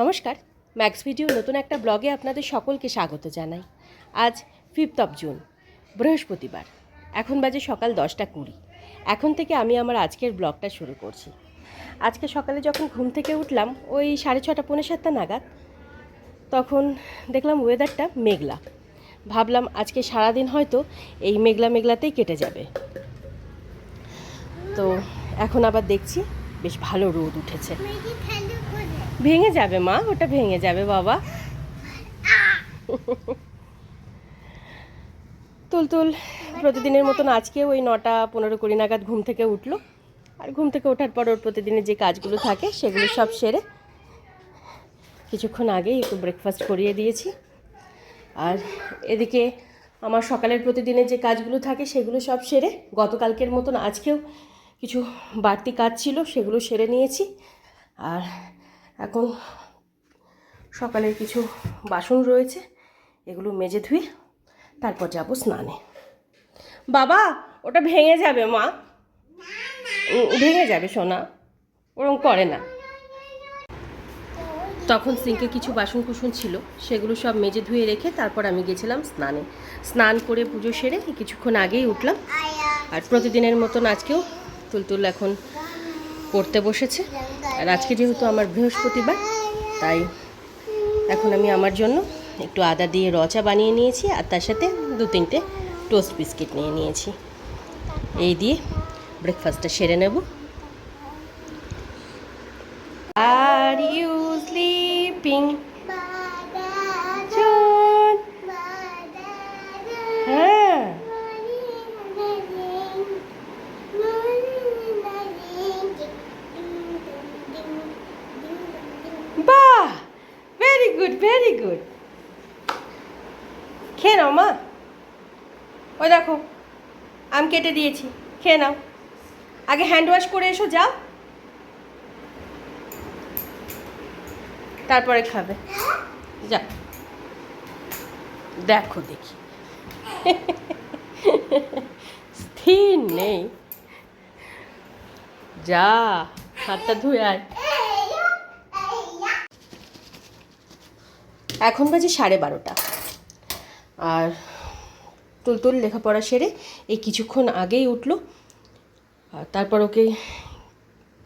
নমস্কার max video নতুন একটা ব্লগে আপনাদের সকলকে স্বাগত জানাই। আজ ফিফথ অফ জুন বৃহস্পতিবার, এখন বাজে সকাল দশটা কুড়ি। এখন থেকে আমি আমার আজকের ব্লগটা শুরু করছি। আজকে সকালে যখন ঘুম থেকে উঠলাম, ওই সাড়ে ছটা, পৌনে সাতটা নাগাদ, তখন দেখলাম ওয়েদারটা মেঘলা। ভাবলাম আজকে সারাদিন হয়তো এই মেঘলা মেঘলাতেই কেটে যাবে। তো এখন আবার দেখছি, বেশ ভালো রোদ উঠেছে। ভেঙে যাবে মা, ওটা ভেঙে যাবে বাবা। তুলতুল প্রতিদিনের মতন আজকেও ওই নটা পনেরো কুড়ি নাগাদ ঘুম থেকে উঠল। আর ঘুম থেকে ওঠার পর ওর প্রতিদিনের যে কাজগুলো থাকে, সেগুলো সব সেরে কিছুক্ষণ আগেই একটু ব্রেকফাস্ট করিয়ে দিয়েছি। আর এদিকে আমার সকালের প্রতিদিনের যে কাজগুলো থাকে, সেগুলো সব সেরে গতকালকের মতন আজকেও কিছু বাড়তি কাজ ছিল, সেগুলো সেরে নিয়েছি। আর এখন সকালের কিছু বাসন রয়েছে, এগুলো মেজে ধুয়ে তারপর যাব স্নানে। বাবা, ওটা ভেঙে যাবে মা। ভেঙে যাবে সোনা ওরকম করে না। তখন সিঙ্কে কিছু বাসন কুসন ছিল, সেগুলো সব মেজে ধুয়ে রেখে তারপর আমি গেছিলাম স্নানে। স্নান করে পুজো সেরে কিছুক্ষণ আগেই উঠলাম। আর প্রতিদিনের মতন আজকেও তুলতুল এখন পড়তে বসেছে। আর আজকে যেহেতু আমার বৃহস্পতিবার, তাই এখন আমি আমার জন্য একটু আদা দিয়ে রচা বানিয়ে নিয়েছি আর তার সাথে দু তিনটে টোস্ট বিস্কিট নিয়ে নিয়েছি। এই দিয়ে ব্রেকফাস্টটা সেরে নেব। আর ইউ স্লিপিং জন হ্যাঁ বাহ ভেরি গুড খেয়ে নাও, মা। ওই দেখো, আম কেটে দিয়েছি, খেয়ে নাও। আগে হ্যান্ড ওয়াশ করে এসো, যাও। তারপরে খাবে। যা। দেখো দেখি। স্থির নেই। যা, হাতটা ধুয়ে আয়। এখন বাজে সাড়ে বারোটা। আর তুলতুল লেখাপড়া সেরে এই কিছুক্ষণ আগেই উঠল। আর তারপর ওকে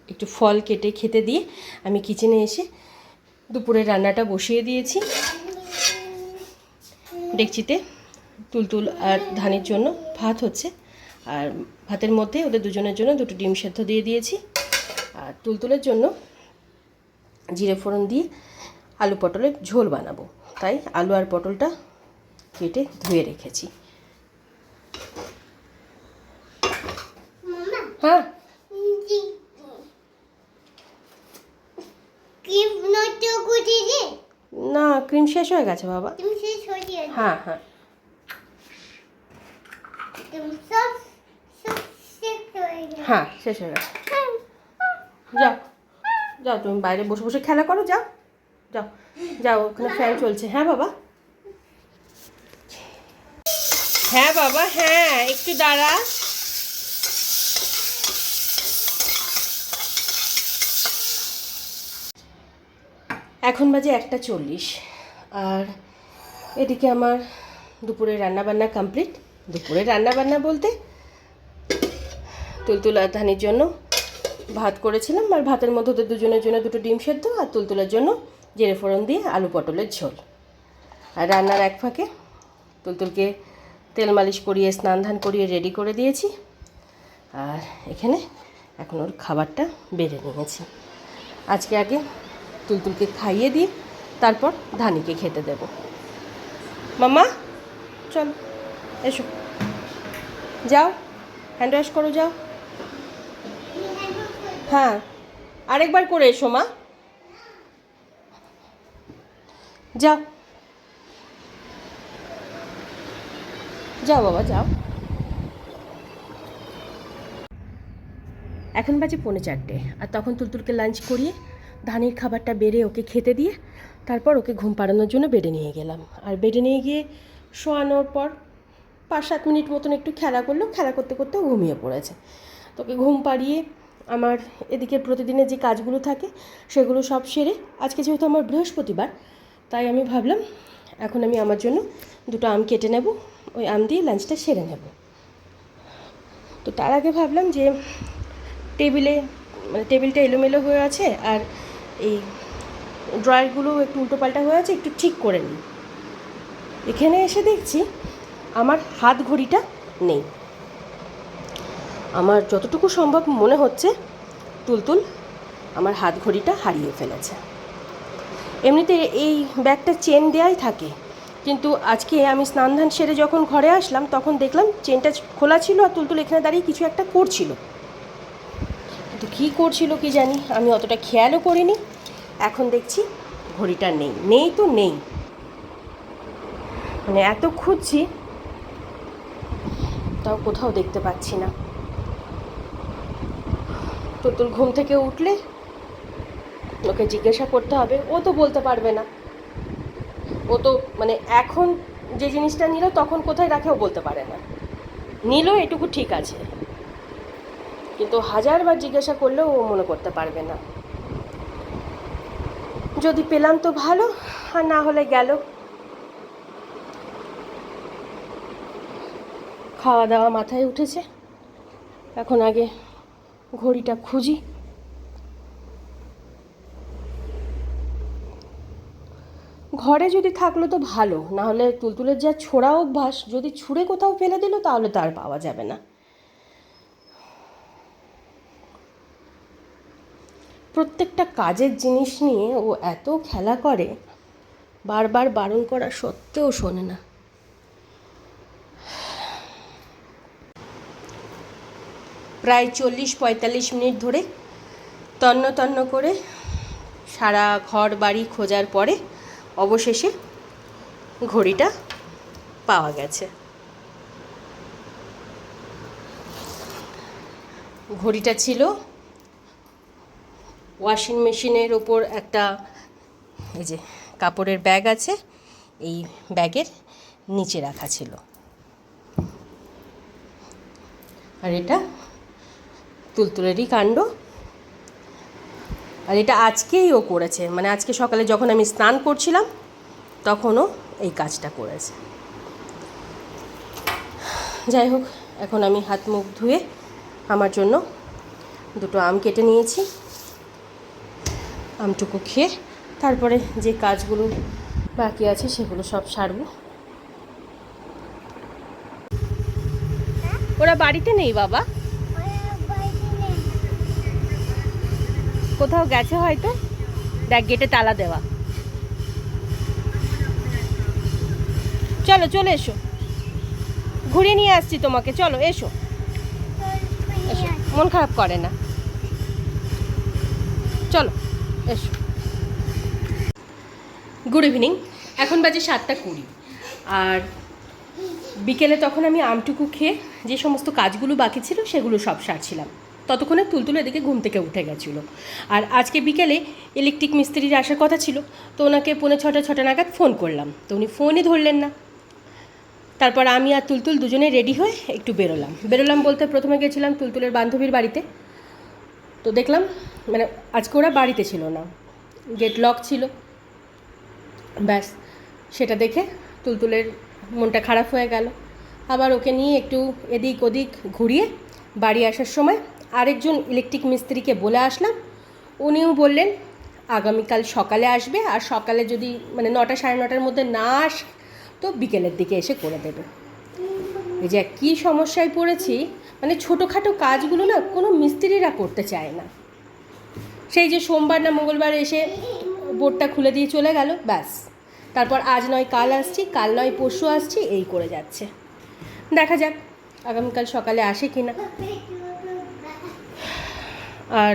একটু ফল কেটে খেতে দিয়ে আমি কিচেনে এসে দুপুরে রান্নাটা বসিয়ে দিয়েছি। ডেকচিতে তুলতুল আর ধানের জন্য ভাত হচ্ছে। আর ভাতের মধ্যে ওদের দুজনের জন্য দুটো ডিম সেদ্ধ দিয়ে দিয়েছি। আর তুলতুলের জন্য জিরে ফোড়ন দিয়ে আলু পটলের ঝোল বানাবো। তাই আলু আর পটলটা কেটে ধুয়ে রেখেছি। হ্যাঁ? না ক্রিম শেষ হয়ে গেছে বাবা। হ্যাঁ হ্যাঁ হ্যাঁ। শেষ হয়ে গেছে। যাও যাও তুমি বাইরে বসে বসে খেলা করো যাও। যাও যাও ওখানে ফ্যান চলছে। হ্যাঁ বাবা? হ্যাঁ বাবা হ্যাঁ একটু দাঁড়া। এখন বাজে একটা চল্লিশ, আর এদিকে আমার দুপুরে রান্নাবান্না কমপ্লিট। দুপুরে রান্নাবান্না বলতে তুলতুলা ধানির জন্য ভাত করেছিলাম আর ভাতের মধ্যে ওদের দুজনের জন্য দুটো ডিম সেদ্ধ আর তুলতুলের জন্য জিরে ফোড়ন দিয়ে আলু পটলের ঝোল। আর রান্নার এক ফাঁকে তুলতুলকে তেল মালিশ করিয়ে, স্নান ধান করিয়ে রেডি করে দিয়েছি। আর এখানে এখন ওর খাবারটা বেড়ে নিয়েছি। আজকে আগে তুলতুলকে খাইয়ে দিয়ে তারপর ধানিকে খেতে দেব। মামা চল, এসো। যাও হ্যান্ড ওয়াশ করো, যাও। হ্যাঁ। আরেকবার করে এসো, মা। যাও। যাও বাবা, যাও। এখন বাজে পৌনে চারটে, আর তখন তুলতুলকে লাঞ্চ করিয়ে ধানের খাবারটা বেড়ে ওকে খেতে দিয়ে তারপর ওকে ঘুম পাড়ানোর জন্য বেডে নিয়ে গেলাম। আর বেডে নিয়ে গিয়ে শোয়ানোর পর পাঁচ সাত মিনিট মতন একটু খেলা করল, খেলা করতে করতে ঘুমিয়ে পড়েছে। তোকে ঘুম পাড়িয়ে আমার এদিকের প্রতিদিনের যে কাজগুলো থাকে, সেগুলো সব সেরে, আজকে যেহেতু আমার বৃহস্পতিবার, তাই আমি ভাবলাম এখন আমি আমার জন্য দুটো আম কেটে নেব, ওই আম দিয়ে লাঞ্চটা সেরে নেব। তো তার আগে ভাবলাম যে টেবিলে মানে টেবিলটা এলোমেলো হয়ে আছে আর এই ড্রয়ারগুলো একটু উল্টোপাল্টা হয়ে আছে, একটু ঠিক করে নিই। এখানে এসে দেখছি আমার হাত ঘড়িটা নেই। আমার যতটুকু সম্ভব মনে হচ্ছে, তুলতুল আমার হাত ঘড়িটা হারিয়ে ফেলেছে। এমনিতে এই ব্যাগটা চেন দেয়াই থাকে, কিন্তু আজকে আমি স্নান ধান সেরে যখন ঘরে আসলাম, তখন দেখলাম চেনটা খোলা ছিল আর তুলতুল এখানে দাঁড়িয়ে কিছু একটা করছিল। কিন্তু কী করছিল কি জানি, আমি অতটা খেয়ালও করিনি। এখন দেখছি ঘড়িটা নেই নেই তো নেই। মানে এত খুঁজছি, তাও কোথাও দেখতে পাচ্ছি না। তুতুল ঘুম থেকে উঠলে ওকে জিজ্ঞাসা করতে হবে। ও তো বলতে পারবে না। ও তো মানে এখন যে জিনিসটা নিল তখন কোথায় রাখে ও বলতে পারে না। নিল এটুকু ঠিক আছে। কিন্তু হাজারবার জিজ্ঞাসা করলেও ও মনে করতে পারবে না। যদি পেলাম তো ভালো, আর না হলে গেল। খাওয়া দাওয়া মাথায় উঠেছে। এখন আগে ঘড়িটা খুঁজি। ঘরে যদি থাকল তো ভালো না হলে তুলতুলের যা ছোড়া অভ্যাস, যদি ছুঁড়ে কোথাও ফেলে দিল, তাহলে তার পাওয়া যাবে না। প্রত্যেকটা কাজের জিনিস নিয়ে ও এত খেলা করে, বারবার বারণ করা সত্ত্বেও শোনে না। প্রায় চল্লিশ পঁয়তাল্লিশ মিনিট ধরে তন্ন তন্ন করে সারা ঘর বাড়ি খোঁজার পরে অবশেষে ঘড়িটা পাওয়া গেছে। ঘড়িটা ছিল ওয়াশিং মেশিনের ওপর একটা এই যে কাপড়ের ব্যাগ আছে, এই ব্যাগের নিচে রাখা ছিল। আর এটা তুলতুলেরই কাণ্ড। আর এটা আজকেই ও করেছে। মানে আজকে সকালে যখন আমি স্নান করছিলাম, তখনও এই কাজটা করেছে। যাই হোক, এখন আমি হাত মুখ ধুয়ে আমার জন্য দুটো আম কেটে নিয়েছি। আমটুকু খেয়ে তারপরে যে কাজগুলো বাকি আছে সেগুলো সব সারবো। ওরা বাড়িতে নেই বাবা? কোথাও গেছে হয়তো, দেখ গেটে তালা দেওয়া। চলো, চলে এসো। ঘুরিয়ে নিয়ে আসছি তোমাকে, চলো, এসো। এসো, মন খারাপ করে না। চলো, এসো। গুড ইভিনিং এখন বাজে সাতটা কুড়ি। আর বিকেলে তখন আমি আমটুকু খেয়ে যে সমস্ত কাজগুলো বাকি ছিল সেগুলো সব সারছিলাম। ততক্ষণে তুলতুল এদিকে ঘুম থেকে উঠে গেছিল। আর আজকে বিকেলে ইলেকট্রিক মিস্ত্রির আসার কথা ছিল, তো ওনাকে পৌনে ছটা ছটা নাগাদ ফোন করলাম। তো উনি ফোনই ধরলেন না। তারপর আমি আর তুলতুল দুজনে রেডি হয়ে একটু বেরোলাম। বেরোলাম বলতে প্রথমে গেছিলাম তুলতুলের বান্ধবীর বাড়িতে। তো দেখলাম মানে আজকে ওরা বাড়িতে ছিল না। গেট লক ছিল। ব্যাস, সেটা দেখে তুলতুলের মনটা খারাপ হয়ে গেল। আবার ওকে নিয়ে একটু এদিক ওদিক ঘুরিয়ে বাড়ি আসার সময় আরেকজন ইলেকট্রিক মিস্ত্রিকে বলে আসলাম। উনিও বললেন, আগামীকাল সকালে আসবে আর সকালে যদি মানে নটা সাড়ে নটার মধ্যে না আসে, তো বিকেলের দিকে এসে করে দেবে। এই যে কী সমস্যায় পড়েছি মানে ছোটোখাটো কাজগুলো না কোনো মিস্ত্রিরা করতে চায় না। সেই যে সোমবার না মঙ্গলবার এসে বোর্ডটা খুলে দিয়ে চলে গেল, ব্যাস। তারপর আজ নয়, কাল আসছি, কাল নয়, পরশু আসছি, এই করে যাচ্ছে। দেখা যাক, আগামীকাল সকালে আসে কি না আর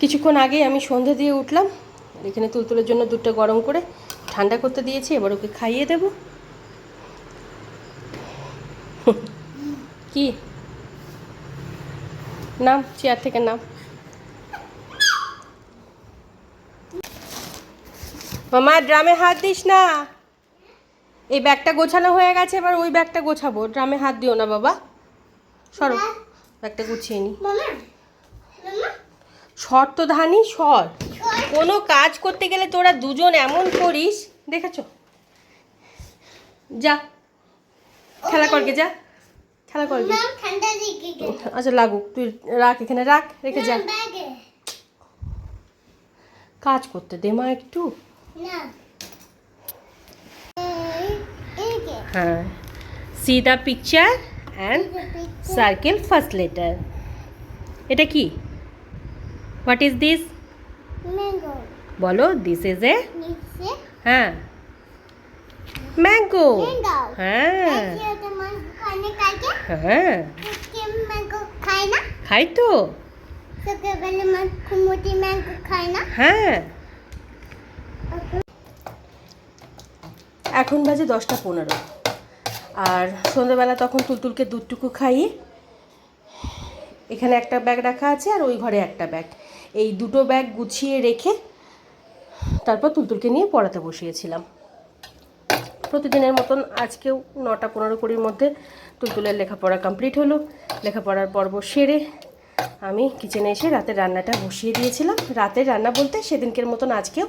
কিছুক্ষণ আগে আমি সন্ধে দিয়ে উঠলাম, এখানে তুলতুলের জন্য দুধটা গরম করে ঠান্ডা করতে দিয়েছি, এবার ওকে খাইয়ে দেব। কি? নাম, চেয়ার থেকে নাম। মামা, ড্রামে হাত দিস না। এই ব্যাগটা গোছানো হয়ে গেছে, এবার ওই ব্যাগটা গোছাবো। ড্রামে হাত দিও না বাবা। সরো, ব্যাগটা গুছিয়ে নি। শর্ত ধানি সর। কোনো কাজ করতে গেলে তোরা দুজন এমন করিস দেখেছ? যা খেলা করকে যা খেলা করকে গেছে আচ্ছা লাগুক তুই রাখ এখানে রাখ রেখে যা। কাজ করতে দে মা একটু। হ্যাঁ। See the picture and circle first letter এটা কি? হোয়াট ইজ দিস ম্যাঙ্গো বলো দিস ইজ এ হ্যাঁ। ম্যাঙ্গো হ্যাঁ। হ্যাঁ। খাই তো। হ্যাঁ। এখন বাজে দশটা পনেরো। আর সন্ধ্যেবেলা তখন তুলতুলকে দুধটুকু খাইয়ে এখানে একটা ব্যাগ রাখা আছে আর ওই ঘরে একটা ব্যাগ। এই দুটো ব্যাগ গুছিয়ে রেখে তারপর তুলতুলকে নিয়ে পড়াতে বসিয়েছিলাম। প্রতিদিনের মতন আজকেও নটা পনেরো কুড়ির মধ্যে তুলতুলের লেখাপড়া কমপ্লিট হলো। লেখাপড়ার পর্ব সেরে আমি কিচেনে এসে রাতের রান্নাটা বসিয়ে দিয়েছিলাম। রাতের রান্না বলতে সেদিনকের মতন আজকেও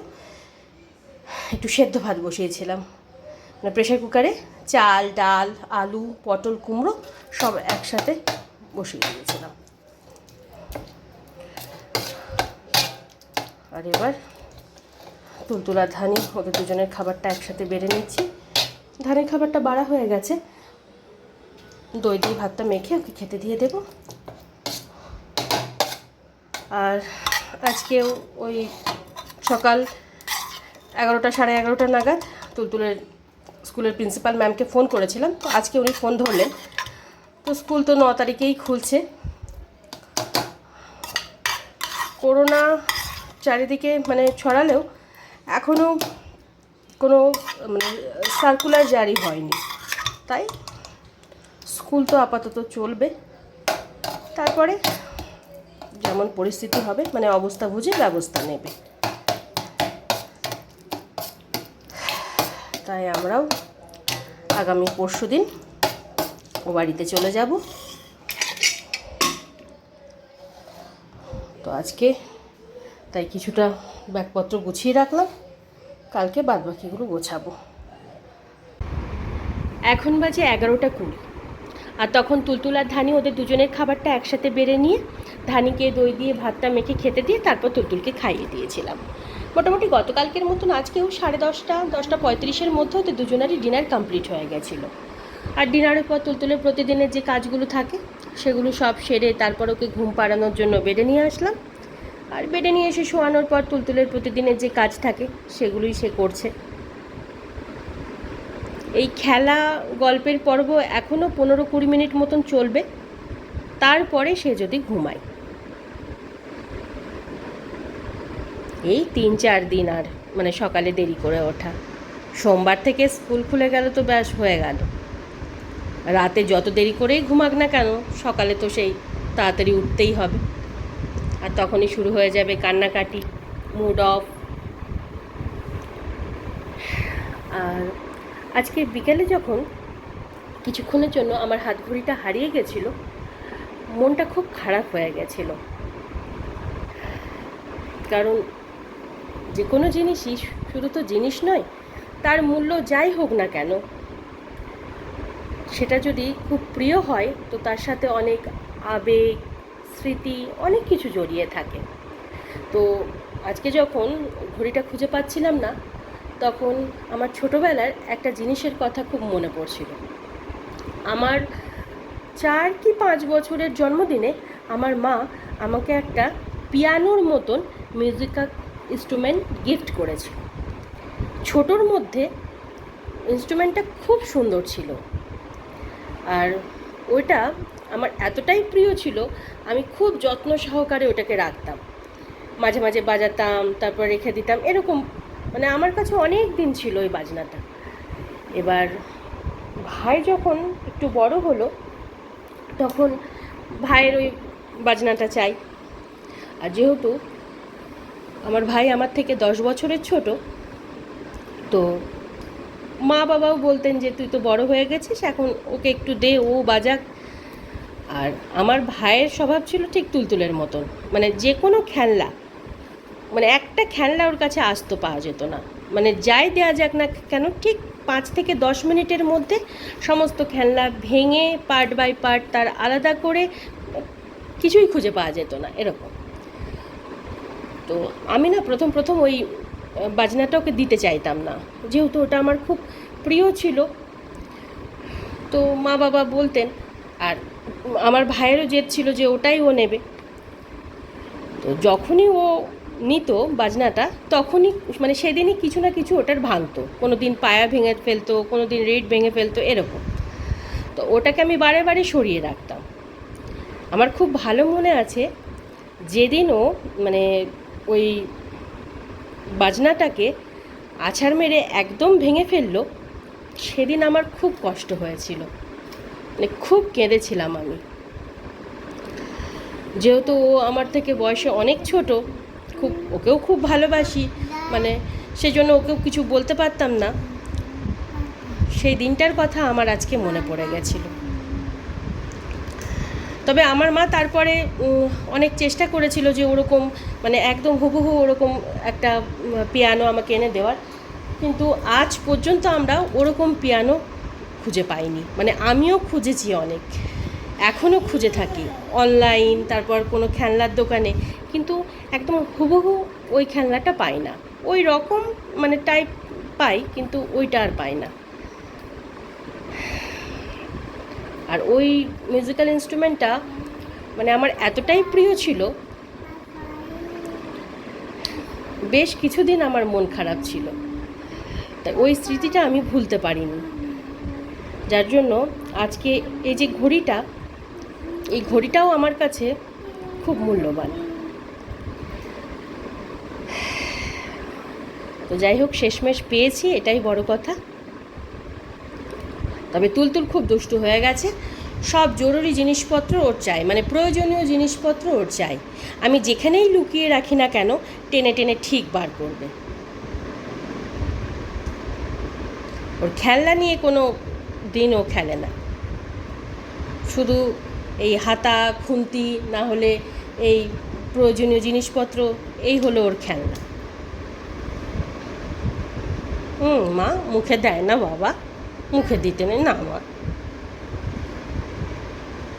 একটু সেদ্ধ ভাত বসিয়েছিলাম। মানে প্রেশার কুকারে চাল, ডাল, আলু, পটল, কুমড়ো সব একসাথে বসিয়ে দিয়েছিলাম। আর এবার তুলতুলা ধানি, ওদের দুজনের খাবারটা একসাথে বেড়ে নিচ্ছি। ধানের খাবারটা বাড়া হয়ে গেছে। দই দিয়ে ভাতটা মেখে ওকে খেতে দিয়ে দেবো। আর আজকেও ওই সকাল এগারোটা, সাড়ে এগারোটা নাগাদ তুলতুলের স্কুলের প্রিন্সিপাল ম্যামকে ফোন করেছিলাম। তো আজকে উনি ফোন ধরলেন। তো স্কুল তো ন তারিখেই খুলছে। করোনা চারিদিকে মানে ছড়ালেও এখনও কোনো মানে সার্কুলার জারি হয়নি। তাই স্কুল তো আপাতত চলবে। তারপরে যেমন পরিস্থিতি হবে মানে অবস্থা বুঝে ব্যবস্থা নেবে। তাই আমরাও আগামী পরশু দিন ও বাড়িতে চলে যাব। তো আজকে তাই কিছুটা ব্যাগপত্র গুছিয়ে রাখলাম। কালকে বাদবাকিগুলো গোছাবো। এখন বাজে এগারোটা কুড়ি। আর তখন তুলতুল আর ধানি ওদের দুজনের খাবারটা একসাথে বেড়ে নিয়ে ধানিকে দই দিয়ে ভাতটা মেখে খেতে দিয়ে তারপর তুলতুলকে খাইয়ে দিয়েছিলাম। মোটামুটি গতকালকের মতন আজকেও সাড়ে দশটা দশটা পঁয়ত্রিশের মধ্যে ওদের দুজনেরই ডিনার কমপ্লিট হয়ে গেছিল। আর ডিনারের পর তুলতুলের প্রতিদিনের যে কাজগুলো থাকে, সেগুলো সব সেরে তারপর ওকে ঘুম পাড়ানোর জন্য বেডে নিয়ে আসলাম। আর বেডে নিয়ে এসে শোয়ানোর পর তুলতুলের প্রতিদিনের যে কাজ থাকে, সেগুলোই সে করছে। এই খেলা গল্পের পর্ব এখনও পনেরো কুড়ি মিনিট মতন চলবে। তারপরে সে যদি ঘুমায়। এই তিন চার দিন আর মানে সকালে দেরি করে ওঠা। সোমবার থেকে স্কুল খুলে গেল তো ব্যাস, হয়ে গেল। রাতে যত দেরি করেই ঘুমাক না কেন, সকালে তো সেই তাড়াতাড়ি উঠতেই হবে। আর তখনই শুরু হয়ে যাবে কান্নাকাটি মুড অফ আর আজকে বিকেলে যখন কিছুক্ষণের জন্য আমার হাত ঘড়িটা হারিয়ে গেছিল, মনটা খুব খারাপ হয়ে গেছিল। কারণ যে কোনো জিনিসই শুধু তো জিনিস নয়, তার মূল্য যাই হোক না কেন, সেটা যদি খুব প্রিয় হয়, তো তার সাথে অনেক আবেগ স্মৃতি, অনেক কিছু জড়িয়ে থাকে। তো আজকে যখন ঘড়িটা খুঁজে পাচ্ছিলাম না, তখন আমার ছোটোবেলার একটা জিনিসের কথা খুব মনে পড়ছিল। আমার চার কি পাঁচ বছরের জন্মদিনে আমার মা আমাকে একটা পিয়ানোর মতন মিউজিক্যাল ইনস্ট্রুমেন্ট গিফট করেছিল। ছোটোর মধ্যে ইনস্ট্রুমেন্টটা খুব সুন্দর ছিল। আর ওইটা আমার এতটাই প্রিয় ছিল, আমি খুব যত্ন সহকারে ওটাকে রাখতাম। মাঝে মাঝে বাজাতাম, তারপর রেখে দিতাম, এরকম মানে আমার কাছে অনেক দিন ছিল ওই বাজনাটা। এবার ভাই যখন একটু বড় হলো, তখন ভাইয়ের ওই বাজনাটা চাই। আর যেহেতু আমার ভাই আমার থেকে দশ বছরের ছোট, তো মা বাবাও বলতেন যে, তুই তো বড় হয়ে গেছিস, এখন ওকে একটু দে, ও বাজাক। আর আমার ভাইয়ের স্বভাব ছিল ঠিক তুলতুলের মতন মানে যে কোনো খেলনা মানে একটা খেলনা ওর কাছে আসতো পাওয়া যেত না। মানে যাই দেওয়া যাক না কেন, ঠিক পাঁচ থেকে দশ মিনিটের মধ্যে সমস্ত খেলনা ভেঙে পার্ট বাই পার্ট তার আলাদা করে কিছুই খুঁজে পাওয়া যেত না, এরকম। তো আমি না প্রথম প্রথম ওই বাজনাটা ওকে দিতে চাইতাম না। যেহেতু ওটা আমার খুব প্রিয় ছিল, তো মা বাবা বলতেন, আর আমার ভাইয়েরও জেদ ছিল যে ওটাই ও নেবে। তো যখনই ও নিত বাজনাটা, তখনই মানে সেদিনই কিছু না কিছু ওটার ভাঙতো। কোনো দিন পায়া ভেঙে ফেলতো কোনো দিন রেড ভেঙে ফেলতো, এরকম। তো ওটাকে আমি বারে বারে সরিয়ে রাখতাম। আমার খুব ভালো মনে আছে যেদিন ও মানে ওই বাজনাটাকে আছাড় মেরে একদম ভেঙে ফেলল, সেদিন আমার খুব কষ্ট হয়েছিল। মানে খুব কেঁদেছিলাম আমি। যেহেতু ও আমার থেকে বয়সে অনেক ছোট, খুব, ওকেও খুব ভালোবাসি মানে সেজন্য ওকেও কিছু বলতে পারতাম না। সেই দিনটার কথা আমার আজকে মনে পড়ে গেছিল। তবে আমার মা তারপরে অনেক চেষ্টা করেছিল যে ওরকম মানে একদম হুবহু ওরকম একটা পিয়ানো আমাকে এনে দেওয়ার। কিন্তু আজ পর্যন্ত আমরা ওরকম পিয়ানো খুঁজে পাইনি। মানে আমিও খুঁজেছি অনেক। এখনও খুঁজে থাকি। অনলাইন তারপর কোনো খেলনার দোকানে। কিন্তু একদম হুবহু ওই খেলনাটা পাই না। ওই রকম মানে টাইপ পাই, কিন্তু ওইটা আর পাই না। আর ওই মিউজিক্যাল ইনস্ট্রুমেন্টটা মানে আমার এতটাই প্রিয় ছিল। বেশ কিছুদিন আমার মন খারাপ ছিল। তাই ওই স্মৃতিটা আমি ভুলতে পারিনি। যার জন্য আজকে এই যে ঘড়িটা, এই ঘড়িটাও আমার কাছে খুব মূল্যবান। তো যাই হোক, শেষমেশ পেয়েছি, এটাই বড় কথা। তবে তুলতুল খুব দুষ্টু হয়ে গেছে। সব জরুরি জিনিসপত্র ওর চাই মানে প্রয়োজনীয় জিনিসপত্র ওর চাই। আমি যেখানেই লুকিয়ে রাখি না কেন, টেনে টেনে ঠিক বার করবে। ওর খেলনা নিয়ে কোনো দিনও খেলে না। শুধু এই হাতা, খুন্তি, না হলে এই প্রয়োজনীয় জিনিসপত্র, এই হলো ওর খেলনা। হুম, মা, মুখে দেয় না বাবা। মুখে দিতে নেই, না মা।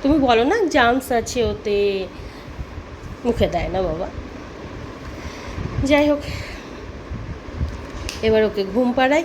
তুমি বলো না জামস আছে ওতে, মুখে দেয় না বাবা। যাই হোক, এবার ওকে ঘুম পাড়াই।